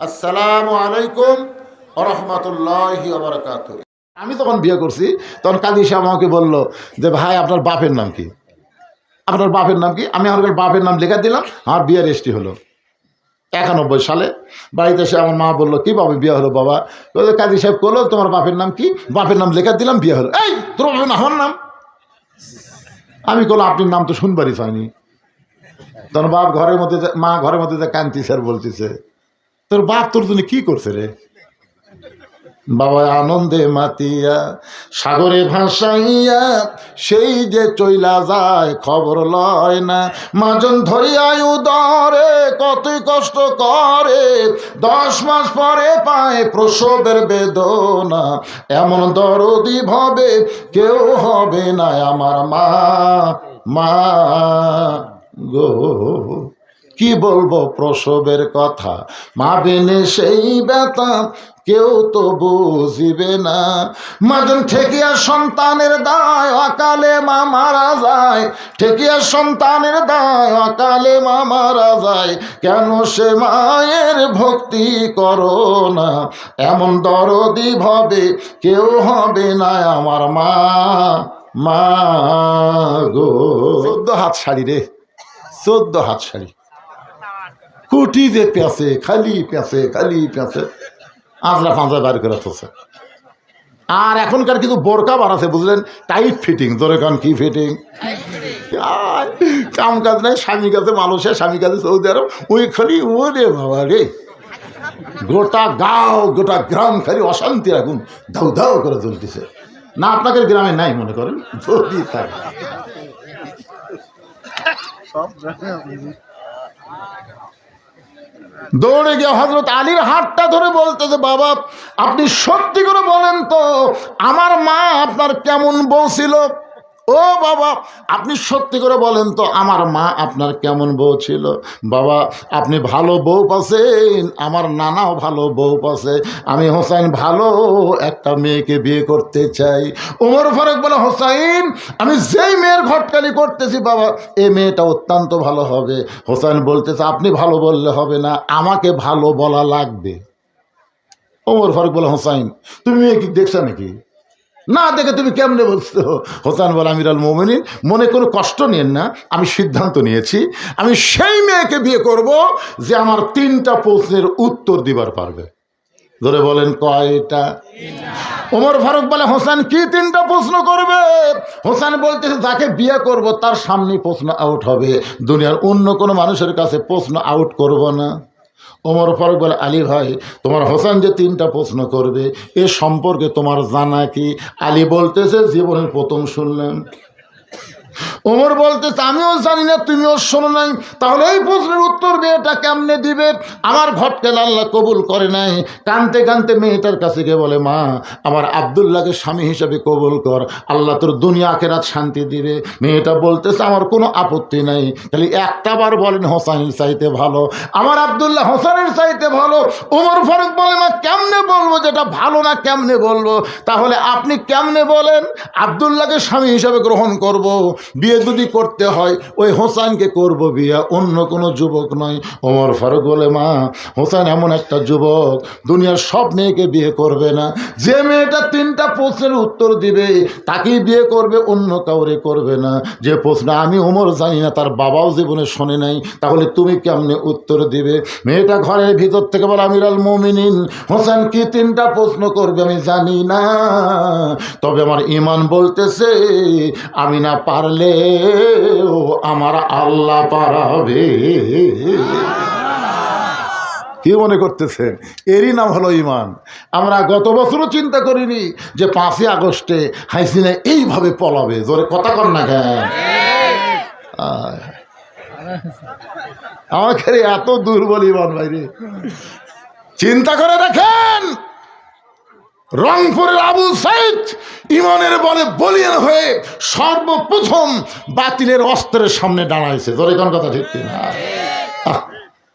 আসসালামু আলাইকুম রহমতুল্লাহি আমি তখন বিয়ে করছি, তখন কাদি সাহেব আমাকে বলল যে, ভাই, আপনার বাপের নাম কি? আপনার বাপের নাম কি? আমি আমার বাপের নাম লেখা দিলাম, আমার বিয়ে রেস্টি হলো একানব্বই সালে। বাড়িতে এসে আমার মা বলল, কি বাবা, বিয়ে হলো বাবা? কাজী সাহেব করল তোমার বাপের নাম কি? বাপের নাম লেখা দিলাম, বিয়ে হলো। এই, তোর বাপের নাম, আমার নাম? আমি বলল আপনার নাম তো শুনবারই পাইনি। তোর বাপ ঘরের মধ্যে মা ঘরের মধ্যে কান্তি স্যার বলতেছে তোর বাপ তোর জন্য কি করছে রে? বাবা আনন্দে মাতিয়া, সাগরে ভাসাইয়া, সেই যে চইলা যায়, খবর লয় না। মাজন ধরিয়ায় উদরে কতই কষ্ট করে। দশ মাস পরে পায় প্রসবের বেদনা। এমন দরদি ভবে কেউ হবে না আমার মা মা গো। কি বলব প্রসবের কথা? মা বেনে সেই ব্যথা কেউ তো বুঝিবে না। মাজন ঠেকিয়া সন্তানের দায়, অকালে মা মারা যায়। ঠেকিয়া সন্তানের দায়, অকালে মা মারা যায়। কেন সে মায়ের ভক্তি করো না? এমন দরদি ভবে কেউ হবে না আমার মা। মা গো। চোদ্দ হাত শাড়ি রে। চোদ্দ হাত শাড়ি। কুটি যে পেঁচে খালি পেঁচে খালি পেঁচে আজরা ফাঁজা বার করে থসে আর এখনকার কিছু বোরকা বার আছে, বুঝলেন? টাইট ফিটিং জোরে কান, কি ফিটিং কাম কাজ নাই, স্বামী কাছে মানুষের স্বামী কাছে সৌদি আরব ওই খালি ওরে বাবা রে। গোটা গাঁও, গোটা গ্রাম খালি অশান্তি আগুন, ধাউ ধাউ করে চলতেছে না, আপনাদের গ্রামে নাই, মনে করেন? যদি থাকে। দৌড়ে গিয়ে হজরত আলীর হাতটা ধরে বলতেছে বাবা, আপনি সত্যি করে বলেন তো, আমার মা আপনার কেমন বউ ছিল? ও বাবা, আপনি সত্যি করে বলেন তো, আমার মা আপনার কেমন বউ ছিল? বাবা, আপনি ভালো বউ পাচ্ছেন, আমার নানাও ভালো বউ পাশে আমি হোসাইন ভালো একটা মেয়েকে বিয়ে করতে চাই। ওমর ফারুক বলে, হোসাইন, আমি যেই মেয়ের ঘটকালি করতেছি বাবা, এ মেয়েটা অত্যন্ত ভালো হবে। হোসাইন বলতেছে, আপনি ভালো বললে হবে না, আমাকে ভালো বলা লাগবে। ওমর ফারুক বলে, হোসাইন, তুমি মেয়ে কি দেখছ নাকি? না দেখে তুমি কেমনে বলছো? হোসান বলে, আমিরাল মোমিনিন, মনে কোনো কষ্ট নিয়েন না, আমি সিদ্ধান্ত নিয়েছি, আমি সেই মেয়েকে বিয়ে করব যে আমার তিনটা প্রশ্নের উত্তর দিবার পারবে। ধরে বলেন, কয়টা? ওমর ফারুক বলে, হোসেন কি তিনটা প্রশ্ন করবে? হোসেন বলতেছে, যাকে বিয়ে করব তার সামনে প্রশ্ন আউট হবে। দুনিয়ার অন্য কোনো মানুষের কাছে প্রশ্ন আউট করব না। ওমর ফারুক বলে, আলী ভাই, তোমার হোসেন যে তিনটা প্রশ্ন করবে, এ সম্পর্কে তোমার জানা কি? আলী বলতেছে, জীবনের প্রথম শুনলেন। ওমর বলতেছে, আমিও জানি না, তুমিও শোনো নাই। তাহলে এই প্রশ্নের উত্তর মেয়েটা কেমনে দিবে? আমার ঘটকেল আল্লাহ কবুল করে নাই। কানতে কানতে মেয়েটার কাছে গিয়ে বলে, মা, আমার আবদুল্লাহকে স্বামী হিসাবে কবুল কর। আল্লাহ তোর দুনিয়া আখেরাত শান্তি দিবে। মেয়েটা বলতেছে, আমার কোনো আপত্তি নাই। খালি একটা বার বলেন, হোসাইনের চাইতে ভালো। আমার আবদুল্লাহ হোসানের চাইতে ভালো। ওমর ফারুক বলে, মা, কেমনে বলব যেটা ভালো না, কেমনে বলব? তাহলে আপনি কেমনে বলেন, আবদুল্লাহকে স্বামী হিসাবে গ্রহণ করব। বিয়ে যদি করতে হয়, ওই হোসাইনকে করব বিয়ে। অন্য কোনো যুবক নয়। ওমর ফারুক বলে, মা হোসেন এমন একটা যুবক, দুনিয়ার সব মেয়েকে বিয়ে করবে না। যে মেয়েটা তিনটা প্রশ্নের উত্তর দিবে, তাকেই বিয়ে করবে, অন্য কাউরে করবে না। যে প্রশ্ন আমি ওমর জানি না, তার বাবাও জীবনে শোনে নাই, তাহলে তুমি কেমনে উত্তর দিবে? মেয়েটা ঘরের ভিতর থেকে বলে, আমিরাল মমিনিন হোসেন কি তিনটা প্রশ্ন করবে আমি জানি না। তবে আমার ইমান বলতেছে, আমি না পারলে আমার আল্লাহ পারাবে। কি মনে করতেছেন? এরই নাম হলো ইমান আমরা গত বছরও চিন্তা করিনি যে পাঁচই আগস্টে হাইসিনা এইভাবে পলাবে। জোরে কথা কর না কেন? আমাকে এত দুর্বল ইমান বাইরে চিন্তা করে দেখেন! রংপুরের আবুল সাইদ ইমানের বলে বলিয়ান হয়ে সর্বপ্রথম বাতিলের অস্ত্রের সামনে দাঁড়াইছে। তোর কোন কথা ঠিক কিনা?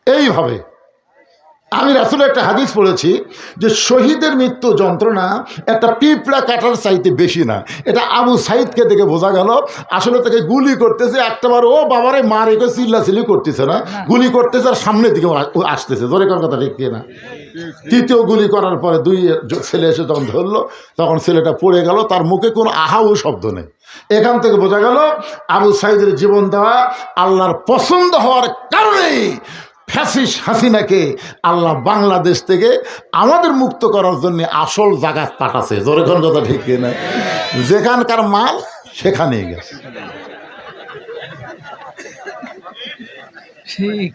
এইভাবে আমি রাসুল একটা হাদিস পড়েছি যে শহীদের মৃত্যু যন্ত্রণা একটা পিঁপড়া কাটার চাইতে বেশি না। এটা আবু সাইদকে দেখে বোঝা গেল আসলে তাকে গুলি করতেছে একটাবার ও বাবারে মা রেখে চিল্লাচিল্লি করতেছে না। গুলি করতেছে আর সামনের দিকে আসতেছে। ধরে কোন কথা ঠিক না তৃতীয় গুলি করার পরে দুই ছেলে এসে যখন ধরলো তখন ছেলেটা পড়ে গেল তার মুখে কোনো আহাও শব্দ নেই। এখান থেকে বোঝা গেল আবু সাইদের জীবন দেওয়া আল্লাহর পছন্দ হওয়ার কারণেই ফ্যাসিস হাসিনাকে আল্লাহ বাংলাদেশ থেকে আমাদের মুক্ত করার জন্য আসল জায়গা পাঠাছে। জোরেখন কথা ঠিক না যেখানকার মাল সেখানেই গেছে। ঠিক।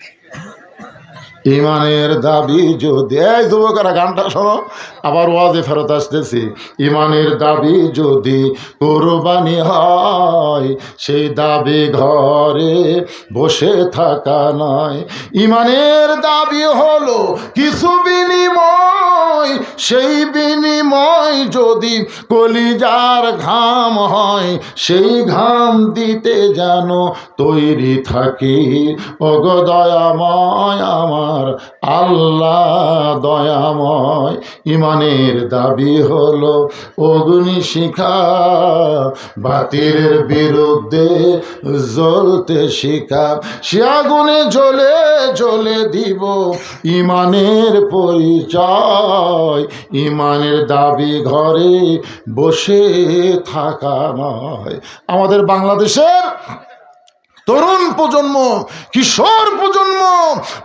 ইমানের দাবি যদি এই যুবকেরা গানটা শোনো। আবার ওয়াজে ফেরত আসতেছি। ইমানের দাবি যদি কোরবানি হয়, সেই দাবি ঘরে বসে থাকা নয়। ইমানের দাবি হলো কিছু বিনিময়, সেই বিনিময় যদি কলিজার ঘাম হয়, সেই ঘাম দিতে যেন তৈরি থাকি। অগদয়াময় আমার আল্লাহ দয়াময় ইমানের দাবি হলো অগ্নি শিখা। বাতিলের বিরুদ্ধে জ্বলতে শিখা। সে আগুনে জ্বলে জ্বলে দিব ইমানের পরিচয়। ইমানের দাবি ঘরে বসে থাকা নয়। আমাদের বাংলাদেশের তরুণ প্রজন্ম, কিশোর প্রজন্ম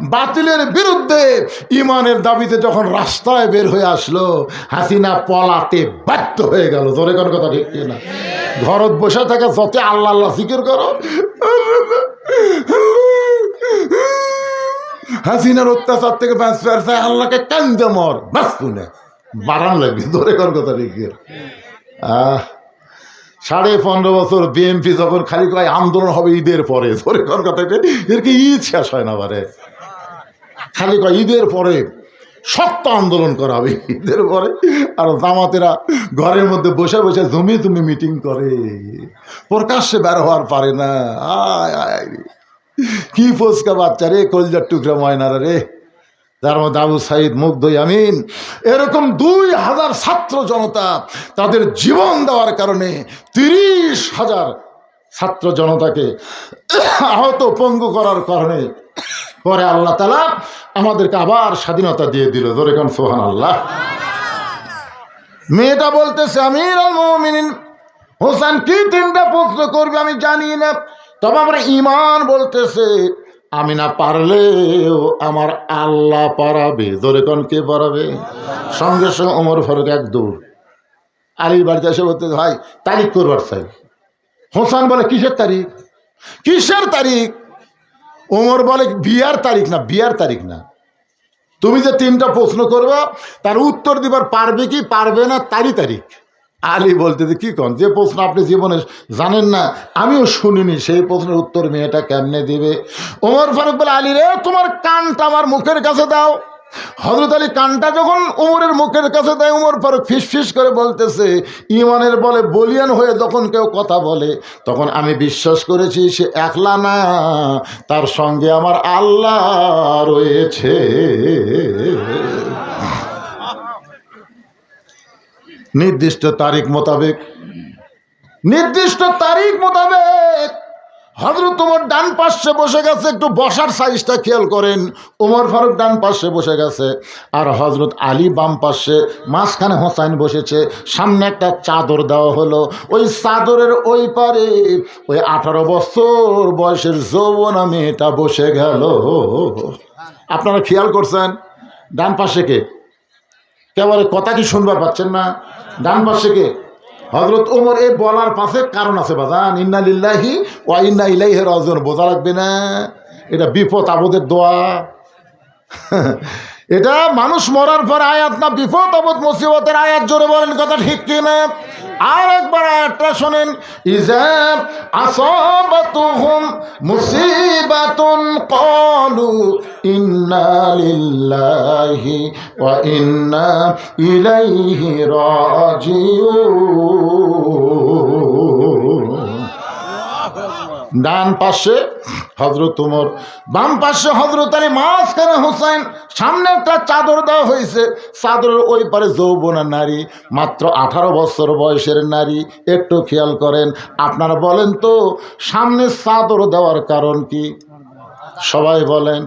বাতিলের বিরুদ্ধে ইমানের দাবিতে যখন রাস্তায় বের হয়ে আসলো, হাসিনা পলাতে বাধ্য হয়ে গেল। জোরে কোন কথা ঠিক না ঘরত বসে থাকে, যত আল্লাহ আল্লাহ জিকির করো। হাসিনার অত্যাচার থেকে বাঁচতে পারছে আল্লাহকে কান্দে মর। বাস শুনে। বাড়ান লাগবে। ধরে কোন কথা ঠিক আহ। সাড়ে পনেরো বছর বিএমপি যখন খালি কয়, আন্দোলন হবে ঈদের পরে। ধরে কথা এটা? এর কি ঈদ শেষ হয় না বারে? খালি কয়, ঈদের পরে শক্ত আন্দোলন করা হবে ঈদের পরে। আর জামাতেরা ঘরের মধ্যে বসে বসে জমি তুমি মিটিং করে। প্রকাশ্যে বের হওয়ার পারে না। আয় আয় কি ফোসকা বাচ্চা রে, কলজার টুকরা ময়নারা রে। যার মধ্যে আবু সাইদ, মুগ্ধ আমিন এরকম দুই হাজার ছাত্র জনতা তাদের জীবন দেওয়ার কারণে তিরিশ হাজার ছাত্র জনতাকে আহত পঙ্গু করার কারণে পরে আল্লাহ তালা আমাদেরকে আবার স্বাধীনতা দিয়ে দিল। ধরে কান সোহান আল্লাহ মেয়েটা বলতেছে আমির আল হোসেন কি তিনটা প্রশ্ন করবে আমি জানি না। তবে আমার ইমান বলতেছে আমি না পারলেও আমার আল্লাহ পারাবে। জোরে কোন কে পারাবে? সঙ্গে সঙ্গে ওমর ফারুক এক দূর আলীর বাড়িতে এসে বলতে, ভাই, তারিখ করবার চাই। হোসান বলে, কিসের তারিখ? কিসের তারিখ? ওমর বলে, বিয়ার তারিখ না, বিয়ার তারিখ না। তুমি যে তিনটা প্রশ্ন করবা, তার উত্তর দিবার পারবে কি, পারবে না, তারই তারিখ। আলী বলতে কী কন? যে প্রশ্ন আপনি জীবনে জানেন না, আমিও শুনিনি, সেই প্রশ্নের উত্তর মেয়েটা কেমনে দিবে? ওমর ফারুক বলে, আলী রে, তোমার কানটা আমার মুখের কাছে দাও। হজরত আলী কানটা যখন উমরের মুখের কাছে দেয় উমর ফারুক ফিস করে বলতেছে, ইমানের বলে বলিয়ান হয়ে যখন কেউ কথা বলে, তখন আমি বিশ্বাস করেছি সে একলা না, তার সঙ্গে আমার আল্লাহ রয়েছে। নির্দিষ্ট তারিখ মোতাবেক। নির্দিষ্ট তারিখ মোতাবেক। হজরত তোমার ডান পাশে বসে গেছে, একটু বসার সাইজটা খেয়াল করেন। ওমর ফারুক ডান পাশে বসে গেছে, আর হজরত আলী বাম পাশে মাঝখানে হোসাইন বসেছে। সামনে একটা চাদর দেওয়া হলো। ওই চাদরের ওই পারে ওই আঠারো বছর বয়সের যৌবনা মেয়েটা বসে গেল। আপনারা খেয়াল করছেন? ডান পাশে কে? কেবল কথা কি শুনবার পাচ্ছেন না? ডান পাশে কে? হজরত ওমর এই বলার পাশে কারণ আছে বাজান। ইন্না লিল্লাহি ও ইন্না ইলাইহি রাজিউন। বোঝা লাগবে না, এটা বিপদ, আবদের দোয়া। এটা মানুষ মরার পর আয়াত না, বিপদ, আপদ, মুসিবতের আয়াত, জোরে বলেন কথা ঠিক কিনা আর একবার আয়াতটা শোনেন ইন্না ইলাইহি রাজিউন। ডান পাশে হজরত উমর, বাম পাশে হজরত আলী, মাঝখানে হোসেন সামনে একটা চাদর দেওয়া হয়েছে। চাদরের ওই পারে যৌবনের নারী, মাত্র আঠারো বছর বয়সের নারী, একটু খেয়াল করেন। আপনারা বলেন তো, সামনে চাদর দেওয়ার কারণ কি? সবাই বলেন,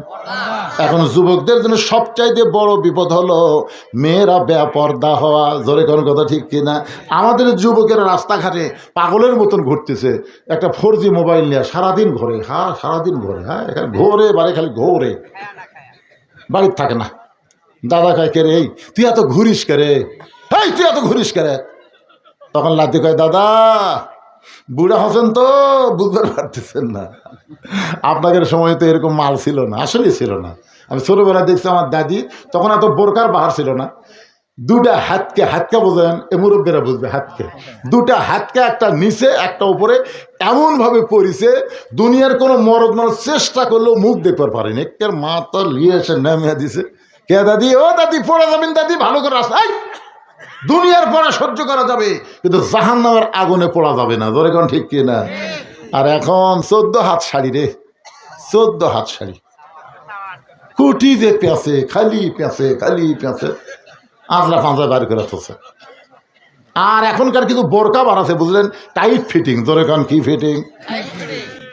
এখন যুবকদের জন্য সবচাইতে বড় বিপদ হলো মেয়েরা বেপর্দা হওয়া। জোরে কোনো কথা ঠিক কিনা? আমাদের যুবকেরা রাস্তাঘাটে পাগলের মতন ঘুরতেছে। একটা ফোর জি মোবাইল নিয়ে সারাদিন ঘোরে। হ্যাঁ সারাদিন ঘোরে হ্যাঁ এখানে ঘোরে, বাড়ি খালি ঘোরে। বাড়ির থাকে না। দাদা কায়, কে রে, এই, তুই এত ঘুরিস কে রে? এই, তুই এত ঘুরিস কে রে? তখন লাতি কয়, দাদা বুড়া হচ্ছেন তো, বুঝতে পারতেছেন না। আপনাদের সময় তো এরকম মাল ছিল না আসলে ছিল না। আমি ছোটোবেলায় দেখছি আমার দাদি, তখন এত বোরকার বাহার ছিল না। দুটা হাতকে হাতকে বোঝেন, এ মুরব্বীরা বুঝবে হাতকে। দুটা হাতকে একটা নিচে, একটা উপরে, এমনভাবে পরিছে, দুনিয়ার কোনো মরদ মানুষ চেষ্টা করলেও মুখ দেখতে পারেনি। একের মা তো লিয়ে এসে নামিয়ে দিছে। কে দাদি? ও দাদি, পড়ে যাবেন দাদি, ভালো করে রাস্তায় দুনিয়ার পড়া সহ্য করা যাবে, কিন্তু জাহান নামের আগুনে পড়া যাবে না। ধরে কোন ঠিক না আর এখন চোদ্দ হাত শাড়ি রে, চোদ্দ হাত শাড়ি। কুটি যে পেঁচে খালি পেঁচে খালি পেঁচে আজরা ফাঁজা বার করে থসে আর এখনকার কিন্তু বোরকা বানাচ্ছে বুঝলেন? টাইট ফিটিং ধরে কান কি ফিটিং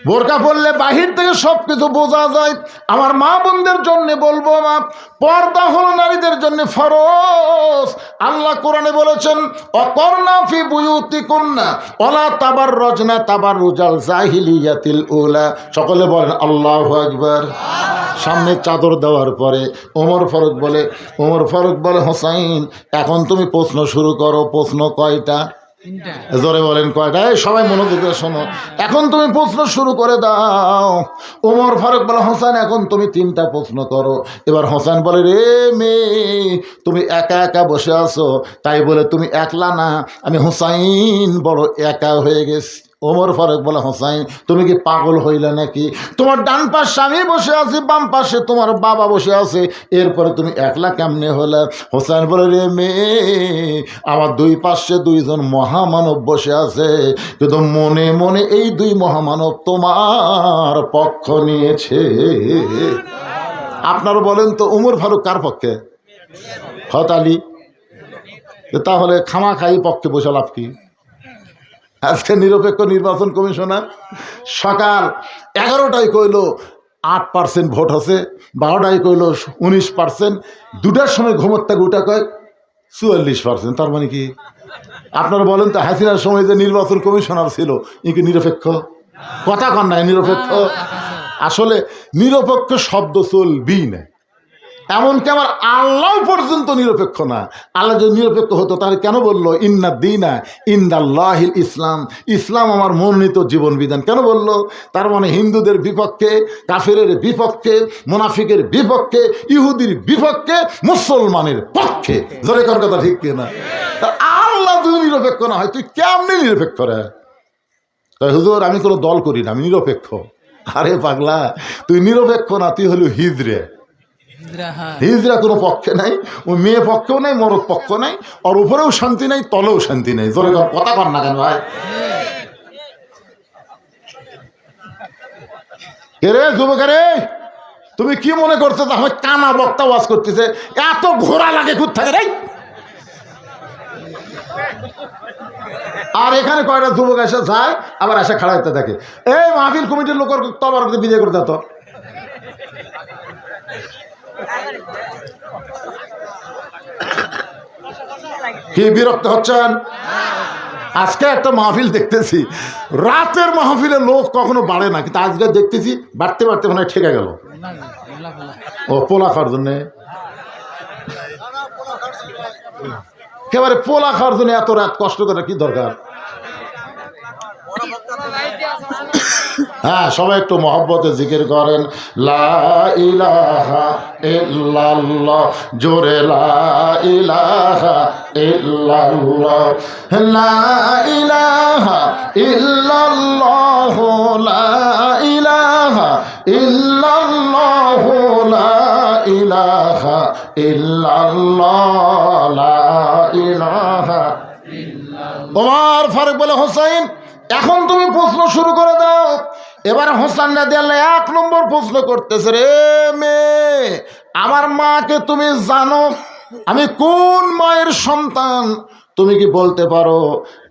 বোরকা পরলে বাহির থেকে সব কিছু বোঝা যায়। আমার মা বোনদের জন্য বলব মা পর্দা হলো নারীদের জন্য ফরজ। আল্লাহ কোরআনে বলেছেন, অকর্ণা ফি বুয়ুতি কন্যা অলা তাবার রজনা তাবার রুজাল জাহিলিয়াতিল উলা। সকলে বলেন, আল্লাহ আকবার। সামনে চাদর দেওয়ার পরে ওমর ফারুক বলে, ওমর ফারুক বলে, হোসাইন, এখন তুমি প্রশ্ন শুরু করো, প্রশ্ন কয়টা? জোরে বলেন কয়টা? সবাই মনোযোগ শোনো। এখন তুমি প্রশ্ন শুরু করে দাও। ওমর ফারুক বলে, হোসেন, এখন তুমি তিনটা প্রশ্ন করো। এবার হোসেন বলে, রে মেয়ে, তুমি একা একা বসে আছো। তাই বলে, তুমি একলা না, আমি হোসাইন বড় একা হয়ে গেছি। ওমর ফারুক বলে, হোসাইন, তুমি কি পাগল হইলে নাকি? তোমার ডান পাশে আমি বসে আছি, বাম পাশে তোমার বাবা বসে আছে। এরপরে তুমি একলা কেমনে হলে? হোসাইন বলে, রে মেয়ে, আমার দুই পাশে দুইজন মহামানব বসে আছে। কিন্তু মনে মনে এই দুই মহামানব তোমার পক্ষ নিয়েছে। আপনারা বলেন তো, উমর ফারুক কার পক্ষে? হত তাহলে খামা খাই পক্ষে বসে লাভ কি? আজকে নিরপেক্ষ নির্বাচন কমিশনার সকাল এগারোটায় কইল আট পার্সেন্ট ভোট আছে, বারোটায় কইল উনিশ পার্সেন্ট দুটার সময় থেকে উঠা কয় চুয়াল্লিশ পার্সেন্ট তার মানে কি? আপনারা বলেন তো, হাসিনার সময় যে নির্বাচন কমিশনার ছিল ই কি নিরপেক্ষ? কথা কন নাই, নিরপেক্ষ। আসলে নিরপেক্ষ শব্দ চলবি না। এমনকি আমার আল্লাহ পর্যন্ত নিরপেক্ষ না। আল্লাহ যদি নিরপেক্ষ হতো, তাহলে কেন বলল, ইন্না দিনা ইন্দাল্লাহিল ইসলাম। ইসলাম আমার মনোনীত জীবন বিধান কেন বলল? তার মানে হিন্দুদের বিপক্ষে, কাফেরের বিপক্ষে, মুনাফিকের বিপক্ষে, ইহুদির বিপক্ষে, মুসলমানের পক্ষে। জোরে কর কথা ঠিক কিনা? তা আল্লাহ যদি নিরপেক্ষ না হয়, তুই কেমনি নিরপেক্ষ রে? হুজুর, আমি কোনো দল করি না, আমি নিরপেক্ষ। আরে পাগলা, তুই নিরপেক্ষ না, তুই হলো হিজরে। হিজরা কোনো পক্ষে নাই ওই মেয়ে পক্ষেও নাই মরদ পক্ষ নাই ওর উপরেও শান্তি নাই তলেও শান্তি নাই। জোরে কর, কথা কর না কেন ভাই? কে রে যুবক রে? তুমি কি মনে করছ আমার কানা বক্তা ওয়াজ করতেছে? এত ঘোরা লাগে খুব থাকে রে? আর এখানে কয়টা যুবক এসে যায় আবার এসে খাড়া হতে থাকে এই মাহফিল কমিটির লোকের তবার বিজয় করে দিত কি বিরক্ত হচ্ছেন? আজকে একটা মাহফিল দেখতেছি। রাতের মাহফিলে লোক কখনো বাড়ে না, কিন্তু আজকে দেখতেছি বাড়তে বাড়তে মনে হয় ঠেকে গেল। ও পোলা খাওয়ার জন্যে? একেবারে পোলা খাওয়ার জন্য এত রাত কষ্ট করার কি দরকার? হ্যাঁ সবাই একটু মহব্বতে জিকির করেন। লা ইলাহা জোরে লা ইলাহা লা ইলাহা লা ইলাহা লা ইলাহা লা ইলাহা ফারুক বলে, হোসাইন এখন তুমি প্রশ্ন শুরু করে দাও। এবার হোসেন রাজি আল্লাহ এক নম্বর প্রশ্ন করতেছে, রে মেয়ে, আমার মাকে তুমি জানো, আমি কোন মায়ের সন্তান? তুমি কি বলতে পারো,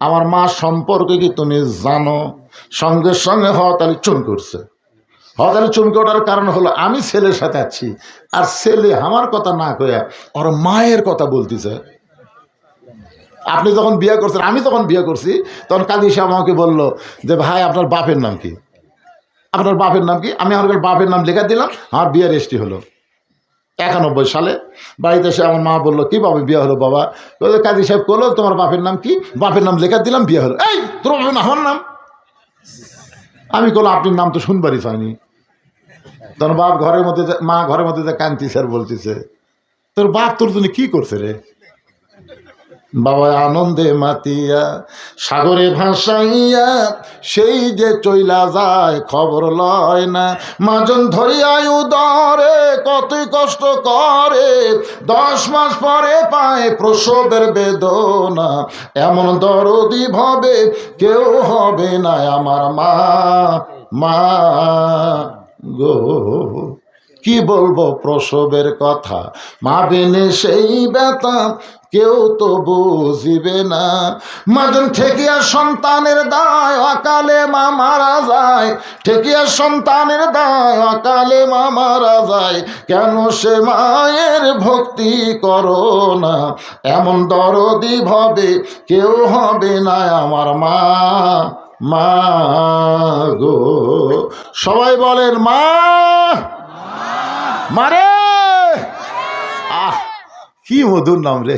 আমার মা সম্পর্কে কি তুমি জানো? সঙ্গে সঙ্গে হওয়া তাহলে চুন করছে। হতালে চমকে ওঠার কারণ হলো, আমি ছেলের সাথে আছি, আর ছেলে আমার কথা না কয়া ওর মায়ের কথা বলতেছে। আপনি যখন বিয়ে করছেন, আমি তখন বিয়ে করছি, তখন কাজী সাহেব আমাকে বলল যে, ভাই, আপনার বাপের নাম কি? আপনার বাপের নাম কি? আমি আমার বাপের নাম লেখা দিলাম, আমার বিয়ে রেজিস্ট্রি হলো। একানব্বই সালে বাড়িতে এসে আমার মা বলল, কি বাবা, বিয়ে হলো বাবা? কাজী সাহেব করল তোমার বাপের নাম কি? বাপের নাম লেখা দিলাম, বিয়ে হলো। এই, তোর বাপের নাম, আমার নাম? আমি বললাম আপনার নাম তো শুনবারই পাইনি। তখন বাপ ঘরের মধ্যে মা ঘরের মধ্যে যে কান্তি স্যার বলতেছে, তোর বাপ তোর জন্য কি করছে রে? বাবা আনন্দে মাতিয়া, সাগরে ভাসাইয়া, সেই যে চইলা যায় খবর লয় না। মাজন ধরিয়ায় উদরে, কতই কষ্ট করে। দশ মাস পরে পায় প্রসবের বেদনা। এমন দরদি ভবে কেউ হবে না আমার মা মা গো। কি বলব প্রসবের কথা? মা বেনে সেই ব্যথা কেউ তো বুঝিবে না। মাজন ঠেকিয়া সন্তানের দায়, অকালে মা মারা যায়। ঠেকিয়া সন্তানের দায়, অকালে মা মারা যায়। কেন সে মায়ের ভক্তি করো না? এমন দরদি ভবে কেউ হবে না আমার মা। মা গো। সবাই বলেন, মা! মারে! আহ কি মধুর নাম রে।